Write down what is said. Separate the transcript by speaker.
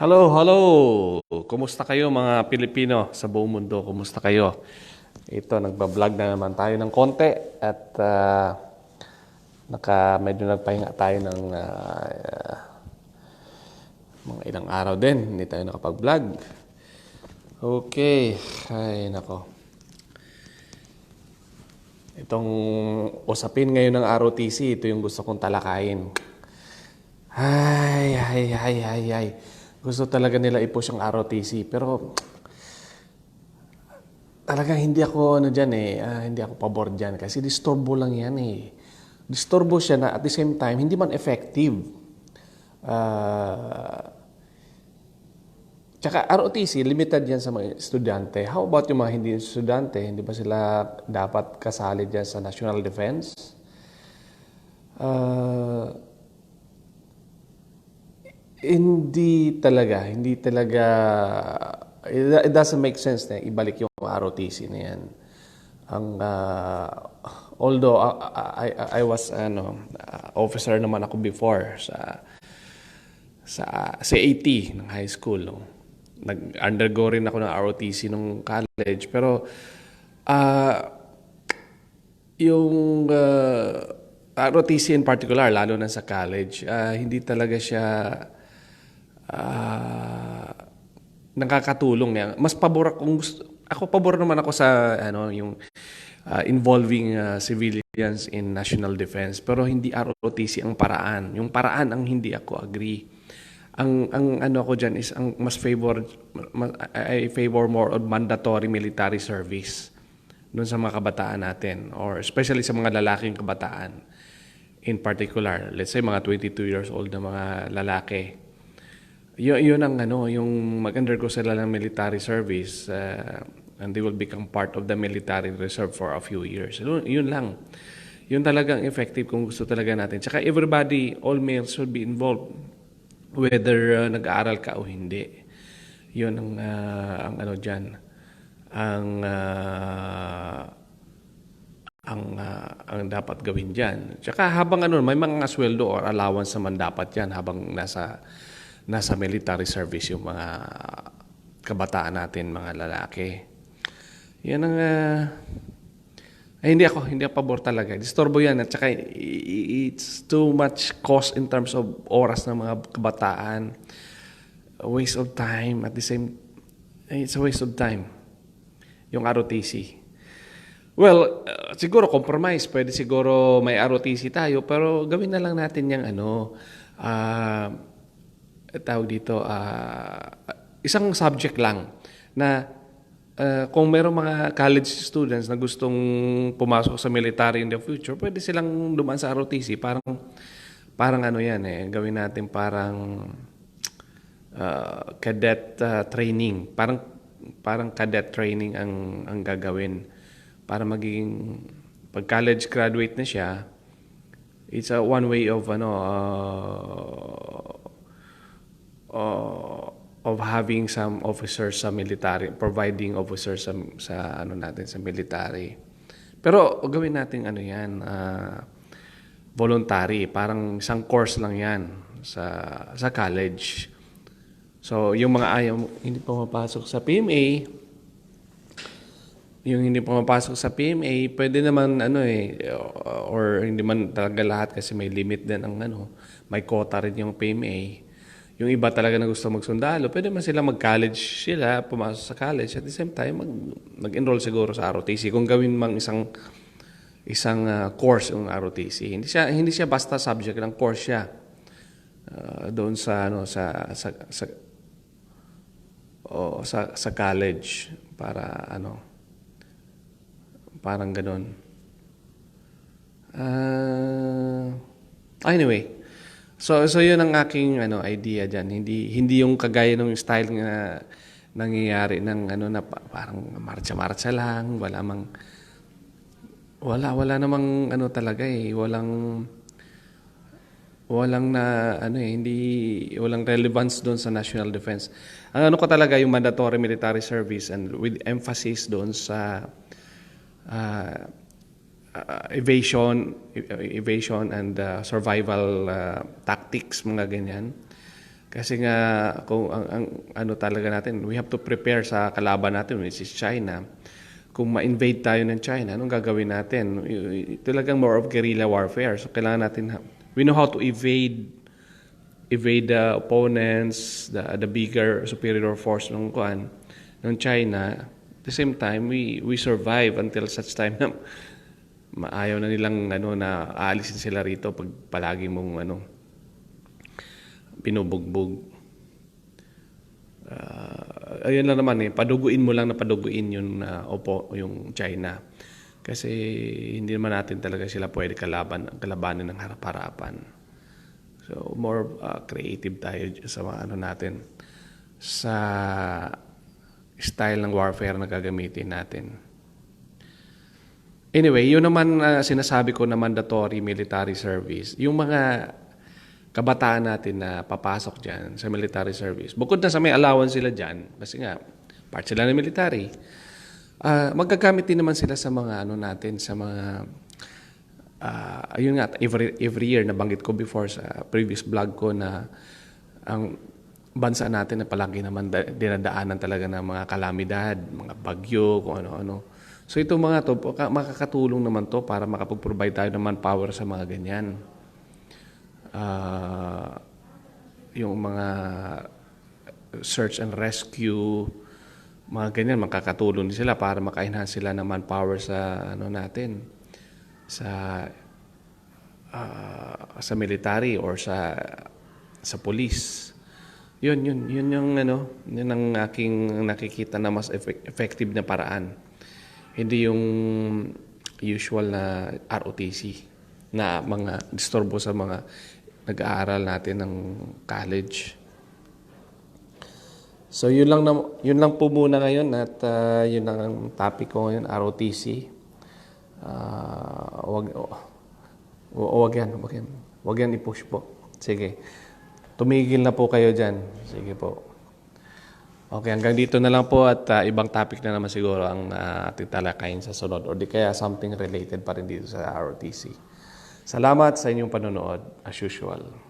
Speaker 1: Hello, hello! Kumusta kayo mga Pilipino sa buong mundo? Kumusta kayo? Ito, nagbablog na naman tayo ng konti at ah, naka, medyo nagpahinga tayo ng ah, mga ilang araw din. Hindi tayo nakapag-vlog. Okay. Ay, nako. Itong usapin ngayon ng ROTC, ito yung gusto kong talakayin. Ay, ay, ay, ay, ay. Gusto talaga nila i-push ang ROTC. Pero, talaga hindi ako, ano dyan eh, ah, hindi ako pabor dyan. Kasi disturbo lang yan eh. Disturbo siya na at the same time, hindi man effective. Ah, Tsaka ROTC, limited yan sa mga estudyante. How about yung mga hindi estudyante? Hindi ba sila dapat kasali dyan sa national defense? Ah, hindi talaga, hindi talaga, it, doesn't make sense na ibalik yung ROTC na yan. Ang, ah, although ah, I, I, I was ano, ah, officer naman ako before sa sa sa AT ng high school. No? Nag-undergo rin ako ng ROTC nung college. Pero, ah, yung ah, ROTC in particular, lalo na sa college, ah, hindi talaga siya ah, nakakatulong. Yan. Mas pabor kung gusto, ako pabor naman ako sa ano yung ah, involving ah, civilians in national defense pero hindi ROTC ang paraan. Yung paraan ang hindi ako agree. Ang ang ano ko diyan is ang mas favor ma- I favor more on mandatory military service doon sa mga kabataan natin or especially sa mga lalaking kabataan in particular let's say mga 22 years old na mga lalaki yun, yun ang ano, yung mag-undergo sila ng military service uh, and they will become part of the military reserve for a few years. Yun, yun lang. Yun talagang effective kung gusto talaga natin. Tsaka everybody, all males should be involved whether uh, nag-aaral ka o hindi. Yun ang, uh, ang ano dyan. Ang uh, ang uh, ang dapat gawin diyan. Tsaka habang ano, may mga sweldo or allowance naman dapat 'yan habang nasa nasa military service yung mga kabataan natin, mga lalaki. Yan ang ah, ay, hindi ako, hindi ako pabor talaga. Disturbo yan. At saka, it's too much cost in terms of oras ng mga kabataan. A waste of time. At the same, it's a waste of time. Yung ROTC. Well, uh, siguro compromise. Pwede siguro may ROTC tayo. Pero gawin na lang natin yung ano, ah, tawag dito, ah, isang subject lang na ah, kung merong mga college students na gustong pumasok sa military in the future, pwede silang dumaan sa ROTC. Parang, parang ano yan eh, gawin natin parang ah, cadet ah, training. Parang, parang cadet training ang, ang gagawin para magiging, pag college graduate na siya, it's a one way of ano, ah, uh, of having some officers sa military, providing officers sa, sa ano natin sa military. Pero gawin natin ano 'yan, ah, voluntary, parang isang course lang 'yan sa sa college. So, yung mga ayaw hindi pa mapasok sa PMA, yung hindi pumapasok sa PMA, pwede naman ano eh, or hindi man talaga lahat kasi may limit din ang ano, may quota rin yung PMA. Yung iba talaga na gusto magsundalo, pwede man sila mag-college sila, pumasok sa college. At the same time, mag, mag-enroll siguro sa ROTC. Kung gawin mang isang isang ah, course yung ROTC. Hindi siya hindi siya basta subject ng course siya. Ah, doon sa ano sa sa sa, o, sa sa college para ano parang ganun. Ah, anyway, So so 'yun ang aking ano idea diyan. Hindi hindi yung kagaya ng style nga nangyayari ng ano na pa- parang marcha-marcha lang, wala mang wala wala namang ano talaga eh, walang walang na ano eh, hindi walang relevance doon sa national defense. Ang ano ko talaga yung mandatory military service and with emphasis doon sa ah, uh, evasion, e- evasion and uh, survival uh, tactics, mga ganyan. Kasi nga kung ang, ang ano talaga natin, we have to prepare sa kalaban natin which is China. Kung ma-invade tayo ng China, anong gagawin natin? Talagang more of guerrilla warfare. So kailangan natin we know how to evade evade the opponents, the the bigger superior force ng kuan ng China. At the same time, we we survive until such time na maayaw na nilang ano na aalisin sila rito pag palagi mong ano binubugbog. Ah, ayun lang naman eh, paduguin mo lang na paduguin yung ah, opo, yung China. Kasi hindi naman natin talaga sila pwede kalaban, kalabanin ng harap-harapan. So more ah, creative tayo sa mga ano natin sa style ng warfare na gagamitin natin. Anyway, yun naman ah, sinasabi ko na mandatory military service. Yung mga kabataan natin na papasok dyan sa military service, bukod na sa may allowance sila dyan, kasi nga, part sila ng military, ah magagamit din naman sila sa mga ano natin, sa mga, ah ayun nga, every, every year, nabanggit ko before sa previous vlog ko na ang bansa natin na palagi naman da- dinadaanan talaga ng mga kalamidad, mga bagyo, kung ano-ano. So ito mga to, ka- makakatulong naman to para makapag-provide tayo ng manpower sa mga ganyan. Ah, yung mga search and rescue, mga ganyan, makakatulong din sila para maka-enhance sila ng manpower sa ano natin, sa ah, sa military or sa sa police. Yun, yun, yun yung ano, yun ang aking nakikita na mas effect- effective na paraan. Hindi yung usual na ROTC na mga disturbo sa mga nag-aaral natin ng college. So yun lang na, yun lang po muna ngayon at ah, yun lang ang topic ko ngayon ROTC. Ah, wag o, wag yan, wag yan. Wag yan i-push po. Sige. Tumigil na po kayo diyan. Sige po. Okay, hanggang dito na lang po at ah, ibang topic na naman siguro ang uh, ating talakayin sa sunod or di kaya something related pa rin dito sa ROTC. Salamat sa inyong panonood as usual.